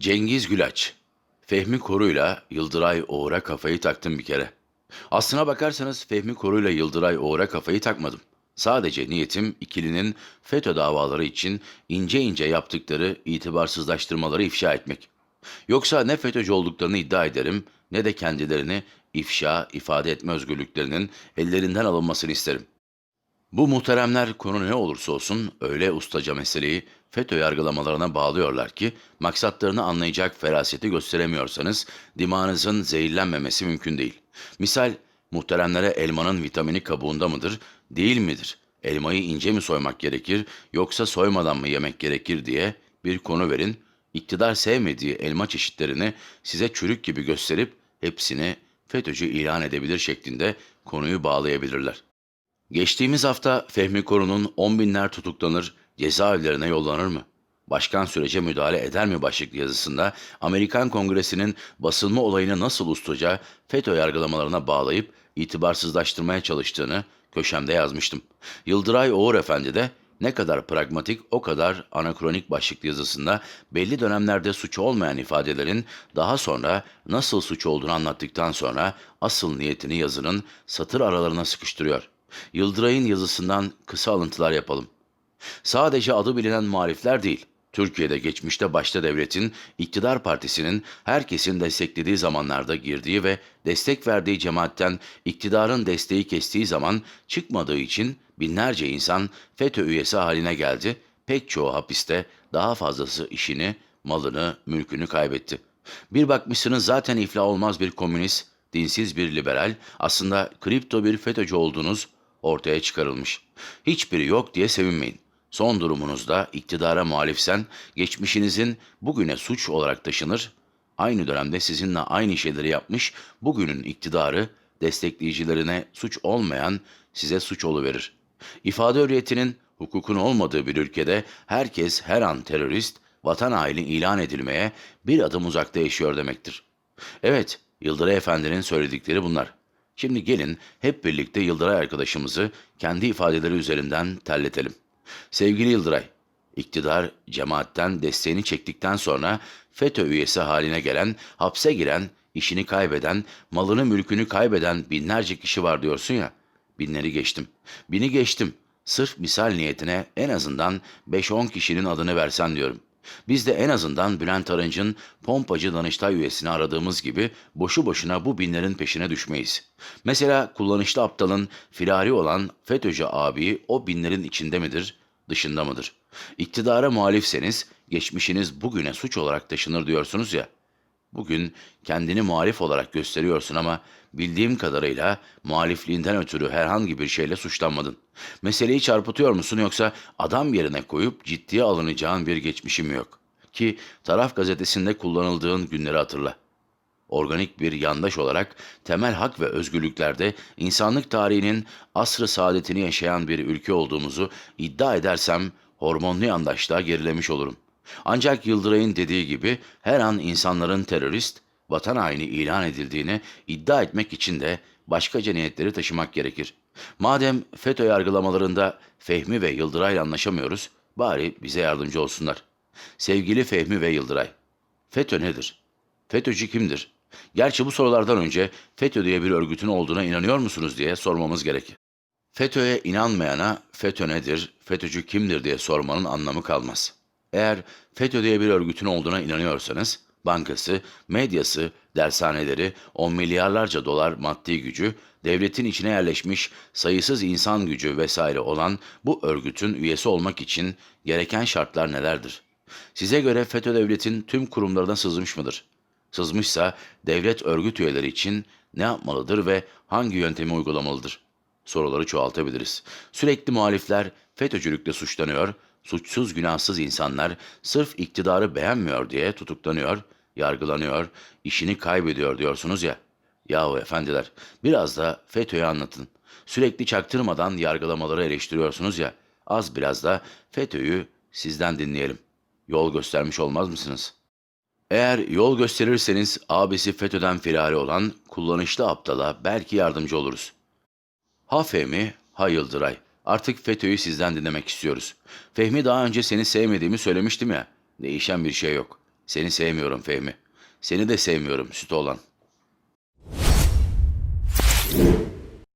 Cengiz Gülaç. Fehmi Koru'yla Yıldıray Oğur'a kafayı taktım bir kere. Aslına bakarsanız Fehmi Koru'yla Yıldıray Oğur'a kafayı takmadım. Sadece niyetim ikilinin FETÖ davaları için ince ince yaptıkları itibarsızlaştırmaları ifşa etmek. Yoksa ne FETÖ'cü olduklarını iddia ederim ne de kendilerini ifşa, ifade etme özgürlüklerinin ellerinden alınmasını isterim. Bu muhteremler konu ne olursa olsun öyle ustaca meseleyi FETÖ yargılamalarına bağlıyorlar ki maksatlarını anlayacak feraseti gösteremiyorsanız dimağınızın zehirlenmemesi mümkün değil. Misal muhteremlere elmanın vitamini kabuğunda mıdır, değil midir? Elmayı ince mi soymak gerekir yoksa soymadan mı yemek gerekir diye bir konu verin. İktidar sevmediği elma çeşitlerini size çürük gibi gösterip hepsini FETÖ'cü ilan edebilir şeklinde konuyu bağlayabilirler. Geçtiğimiz hafta Fehmi Koru'nun 10 binler tutuklanır, cezaevlerine yollanır mı? Başkan sürece müdahale eder mi başlıklı yazısında Amerikan Kongresi'nin basılma olayını nasıl ustaca FETÖ yargılamalarına bağlayıp itibarsızlaştırmaya çalıştığını köşemde yazmıştım. Yıldıray Oğur Efendi de ne kadar pragmatik o kadar anakronik başlıklı yazısında belli dönemlerde suç olmayan ifadelerin daha sonra nasıl suç olduğunu anlattıktan sonra asıl niyetini yazının satır aralarına sıkıştırıyor. Yıldıray'ın yazısından kısa alıntılar yapalım. Sadece adı bilinen muhalifler değil, Türkiye'de geçmişte başta devletin, iktidar partisinin herkesin desteklediği zamanlarda girdiği ve destek verdiği cemaatten iktidarın desteği kestiği zaman çıkmadığı için binlerce insan FETÖ üyesi haline geldi. Pek çoğu hapiste, daha fazlası işini, malını, mülkünü kaybetti. Bir bakmışsınız zaten iflah olmaz bir komünist, dinsiz bir liberal, aslında kripto bir FETÖ'cü olduğunuz ortaya çıkarılmış. Hiçbiri yok diye sevinmeyin. Son durumunuzda iktidara muhalifsen geçmişinizin bugüne suç olarak taşınır, aynı dönemde sizinle aynı şeyleri yapmış bugünün iktidarı destekleyicilerine suç olmayan size suç verir. İfade hürriyetinin hukukun olmadığı bir ülkede herkes her an terörist, vatan haini ilan edilmeye bir adım uzakta yaşıyor demektir. Evet, Yıldıray Efendi'nin söyledikleri bunlar. Şimdi gelin hep birlikte Yıldıray arkadaşımızı kendi ifadeleri üzerinden terletelim. Sevgili Yıldıray, iktidar cemaatten desteğini çektikten sonra FETÖ üyesi haline gelen, hapse giren, işini kaybeden, malını mülkünü kaybeden binlerce kişi var diyorsun ya. Binleri geçtim. Bini geçtim. Sırf misal niyetine en azından 5-10 kişinin adını versen diyorum. Biz de en azından Bülent Arınç'ın pompacı Danıştay üyesini aradığımız gibi boşu boşuna bu binlerin peşine düşmeyiz. Mesela kullanışlı aptalın firari olan FETÖ'cü abi o binlerin içinde midir, dışında mıdır? İktidara muhalifseniz geçmişiniz bugüne suç olarak taşınır diyorsunuz ya. Bugün kendini muhalif olarak gösteriyorsun ama bildiğim kadarıyla muhalifliğinden ötürü herhangi bir şeyle suçlanmadın. Meseleyi çarpıtıyor musun yoksa adam yerine koyup ciddiye alınacağın bir geçmişim yok. Ki taraf gazetesinde kullanıldığın günleri hatırla. Organik bir yandaş olarak temel hak ve özgürlüklerde insanlık tarihinin asrı saadetini yaşayan bir ülke olduğumuzu iddia edersem hormonlu yandaşlığa gerilemiş olurum.'' Ancak Yıldıray'ın dediği gibi her an insanların terörist, vatan haini ilan edildiğini iddia etmek için de başka niyetleri taşımak gerekir. Madem FETÖ yargılamalarında Fehmi ve Yıldıray'la anlaşamıyoruz, bari bize yardımcı olsunlar. Sevgili Fehmi ve Yıldıray, FETÖ nedir? FETÖ'cü kimdir? Gerçi bu sorulardan önce FETÖ diye bir örgütün olduğuna inanıyor musunuz diye sormamız gerekir. FETÖ'ye inanmayana FETÖ nedir, FETÖ'cü kimdir diye sormanın anlamı kalmaz.'' Eğer FETÖ diye bir örgütün olduğuna inanıyorsanız, bankası, medyası, dershaneleri, on milyarlarca dolar maddi gücü, devletin içine yerleşmiş sayısız insan gücü vesaire olan bu örgütün üyesi olmak için gereken şartlar nelerdir? Size göre FETÖ devletin tüm kurumlarına sızmış mıdır? Sızmışsa devlet örgüt üyeleri için ne yapmalıdır ve hangi yöntemi uygulamalıdır? Soruları çoğaltabiliriz. Sürekli muhalifler FETÖ'cülükle suçlanıyor, suçsuz günahsız insanlar sırf iktidarı beğenmiyor diye tutuklanıyor, yargılanıyor, işini kaybediyor diyorsunuz ya. Yahu efendiler, biraz da FETÖ'yü anlatın. Sürekli çaktırmadan yargılamaları eleştiriyorsunuz ya. Az biraz da FETÖ'yü sizden dinleyelim. Yol göstermiş olmaz mısınız? Eğer yol gösterirseniz abisi FETÖ'den firari olan kullanışlı aptala belki yardımcı oluruz. Ha Fehmi, ha Yıldıray. Artık FETÖ'yü sizden dinlemek istiyoruz. Fehmi daha önce seni sevmediğimi söylemiştim ya. Değişen bir şey yok. Seni sevmiyorum Fehmi. Seni de sevmiyorum süt olan.